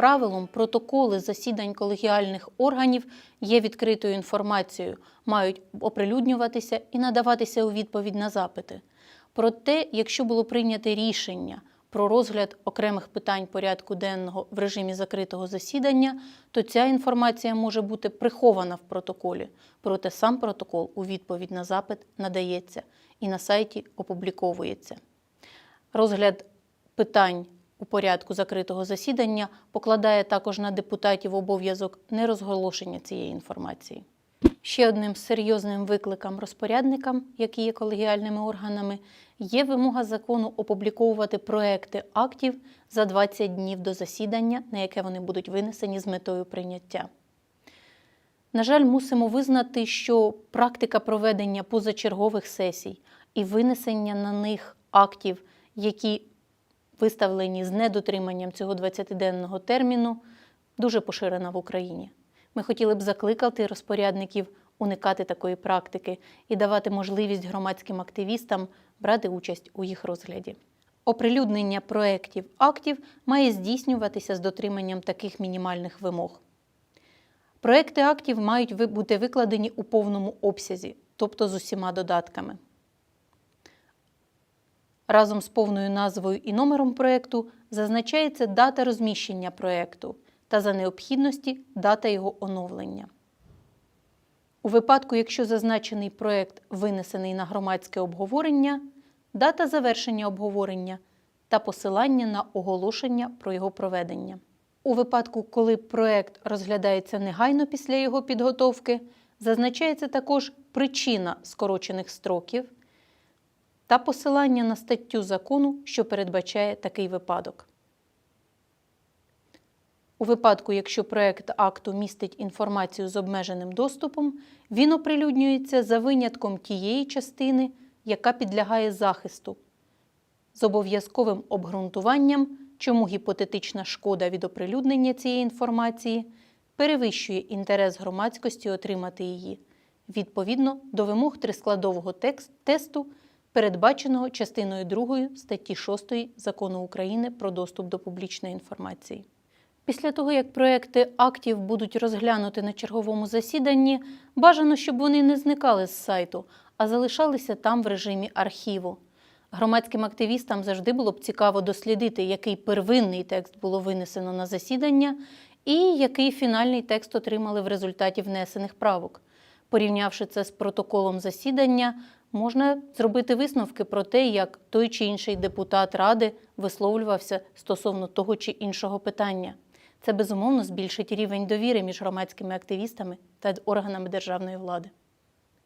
правилом, протоколи засідань колегіальних органів є відкритою інформацією, мають оприлюднюватися і надаватися у відповідь на запити. Проте, якщо було прийнято рішення про розгляд окремих питань порядку денного в режимі закритого засідання, то ця інформація може бути прихована в протоколі. Проте сам протокол у відповідь на запит надається і на сайті опубліковується. Розгляд питань у порядку закритого засідання покладає також на депутатів обов'язок нерозголошення цієї інформації. Ще одним серйозним викликом розпорядникам, які є колегіальними органами, є вимога закону опубліковувати проекти актів за 20 днів до засідання, на яке вони будуть винесені з метою прийняття. На жаль, мусимо визнати, що практика проведення позачергових сесій і винесення на них актів, які виставлені з недотриманням цього 20-денного терміну, дуже поширена в Україні. Ми хотіли б закликати розпорядників уникати такої практики і давати можливість громадським активістам брати участь у їх розгляді. Оприлюднення проєктів актів має здійснюватися з дотриманням таких мінімальних вимог. Проекти актів мають бути викладені у повному обсязі, тобто з усіма додатками. Разом з повною назвою і номером проєкту зазначається дата розміщення проєкту та за необхідності дата його оновлення. У випадку, якщо зазначений проєкт винесений на громадське обговорення, дата завершення обговорення та посилання на оголошення про його проведення. У випадку, коли проєкт розглядається негайно після його підготовки, зазначається також причина скорочених строків та посилання на статтю закону, що передбачає такий випадок. У випадку, якщо проект акту містить інформацію з обмеженим доступом, він оприлюднюється за винятком тієї частини, яка підлягає захисту, з обов'язковим обґрунтуванням, чому гіпотетична шкода від оприлюднення цієї інформації перевищує інтерес громадськості отримати її відповідно до вимог трискладового текст- тесту, передбаченого частиною 2 статті 6 Закону України про доступ до публічної інформації. Після того, як проекти актів будуть розглянути на черговому засіданні, бажано, щоб вони не зникали з сайту, а залишалися там в режимі архіву. Громадським активістам завжди було б цікаво дослідити, який первинний текст було винесено на засідання і який фінальний текст отримали в результаті внесених правок. Порівнявши це з протоколом засідання, можна зробити висновки про те, як той чи інший депутат ради висловлювався стосовно того чи іншого питання. Це безумовно збільшить рівень довіри між громадськими активістами та органами державної влади.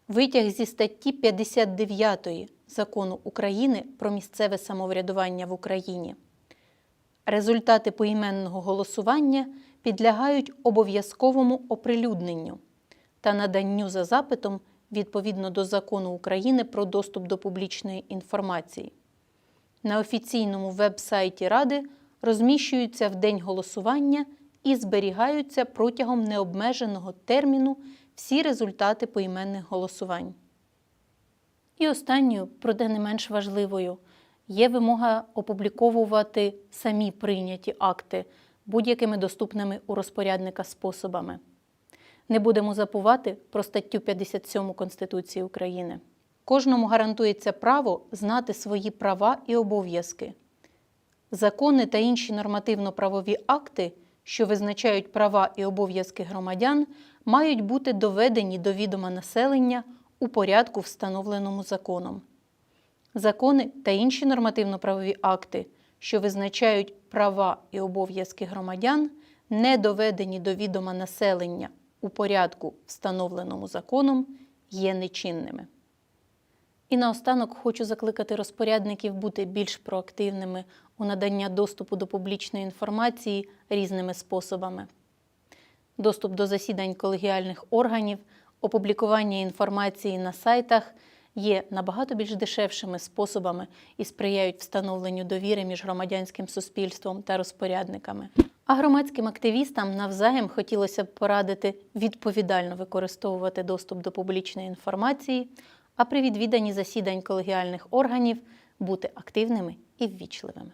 Витяг зі статті 59 Закону України про місцеве самоврядування в Україні. Результати поіменного голосування підлягають обов'язковому оприлюдненню та наданню за запитом відповідно до Закону України про доступ до публічної інформації. На офіційному веб-сайті Ради розміщуються в день голосування і зберігаються протягом необмеженого терміну всі результати поіменних голосувань. І останньою, проте не менш важливою, є вимога опубліковувати самі прийняті акти будь-якими доступними у розпорядника способами. Не будемо забувати про статтю 57 Конституції України. Кожному гарантується право знати свої права і обов'язки. Закони та інші нормативно-правові акти, що визначають права і обов'язки громадян, мають бути доведені до відома населення у порядку, встановленому законом. Закони та інші нормативно-правові акти, що визначають права і обов'язки громадян, не доведені до відома населення у порядку, встановленому законом, є нечинними. І наостанок хочу закликати розпорядників бути більш проактивними у наданні доступу до публічної інформації різними способами. Доступ до засідань колегіальних органів, опублікування інформації на сайтах є набагато більш дешевшими способами і сприяють встановленню довіри між громадянським суспільством та розпорядниками. А громадським активістам навзаєм хотілося б порадити відповідально використовувати доступ до публічної інформації, а при відвіданні засідань колегіальних органів бути активними і ввічливими.